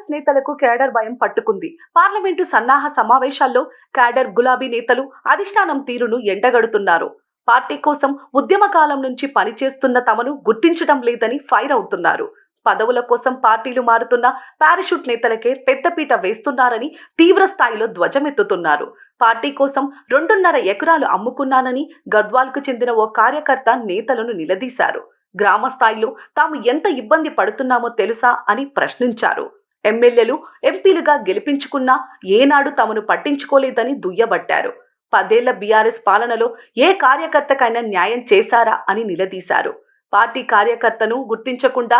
TRS నేతలకు cadre భయం పట్టుకుంది. పార్లమెంటు సన్నాహ సమావేశాల్లో కేడర్ గులాబీ నేతలు అధిష్టానం తీరును ఎండగడుతున్నారు. పార్టీ కోసం ఉద్యమ కాలం నుంచి పనిచేస్తున్న తమను గుర్తించడం లేదని ఫైర్ అవుతున్నారు. పదవుల కోసం పార్టీలు మారుతున్న పారాషూట్ నేతలకే పెద్దపీట వేస్తున్నారని తీవ్ర స్థాయిలో ధ్వజమెత్తుతున్నారు. పార్టీ కోసం రెండున్నర ఎకరాలు అమ్ముకున్నానని గద్వాల్కు చెందిన ఓ కార్యకర్త నేతలను నిలదీశారు. గ్రామ స్థాయిలో తాము ఎంత ఇబ్బంది పడుతున్నామో తెలుసా అని ప్రశ్నించారు. ఎమ్మెల్యేలు ఎంపీలుగా గెలిపించుకున్నా ఏనాడు తమను పట్టించుకోలేదని దుయ్యబట్టారు. పదేళ్ళ బీఆర్ఎస్ పాలనలో ఏ కార్యకర్తకైనా న్యాయం చేశారా అని నిలదీశారు. పార్టీ కార్యకర్తను గుర్తించకుండా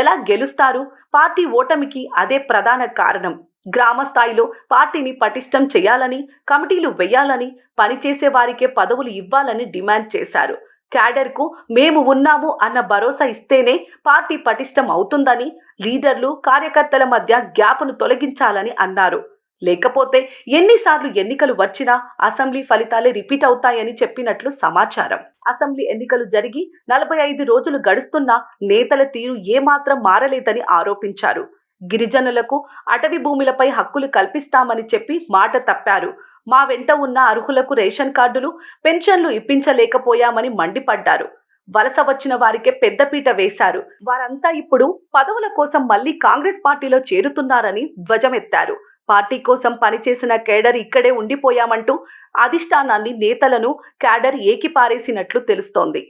ఎలా గెలుస్తారు? పార్టీ ఓటమికి అదే ప్రధాన కారణం. గ్రామ స్థాయిలో పార్టీని పటిష్టం చేయాలని కమిటీలు వేయాలని పనిచేసే వారికే పదవులు ఇవ్వాలని డిమాండ్ చేశారు. క్యాడర్కు మేము ఉన్నాము అన్న భరోసా ఇస్తేనే పార్టీ పటిష్టం అవుతుందని లీడర్లు కార్యకర్తల మధ్య గ్యాప్ను తొలగించాలని అన్నారు. లేకపోతే ఎన్నిసార్లు ఎన్నికలు వచ్చినా అసెంబ్లీ ఫలితాలే రిపీట్ అవుతాయని చెప్పినట్లు సమాచారం. అసెంబ్లీ ఎన్నికలు జరిగి నలభై ఐదు రోజులు గడుస్తున్నా నేతల తీరు ఏమాత్రం మారలేదని ఆరోపించారు. గిరిజనులకు అటవీ భూములపై హక్కులు కల్పిస్తామని చెప్పి మాట తప్పారు. మా వెంట ఉన్న అర్హులకు రేషన్ కార్డులు పెన్షన్లు ఇప్పించలేకపోయామని మండిపడ్డారు. వలస వచ్చిన వారికే పెద్దపీట వేశారు. వారంతా ఇప్పుడు పదవుల కోసం మళ్ళీ కాంగ్రెస్ పార్టీలో చేరుతున్నారని ధ్వజమెత్తారు. పార్టీ కోసం పనిచేసిన కేడర్ ఇక్కడే ఉండిపోయామంటూ అధిష్టానాన్ని నేతలను క్యాడర్ ఏకిపారేసినట్లు తెలుస్తోంది.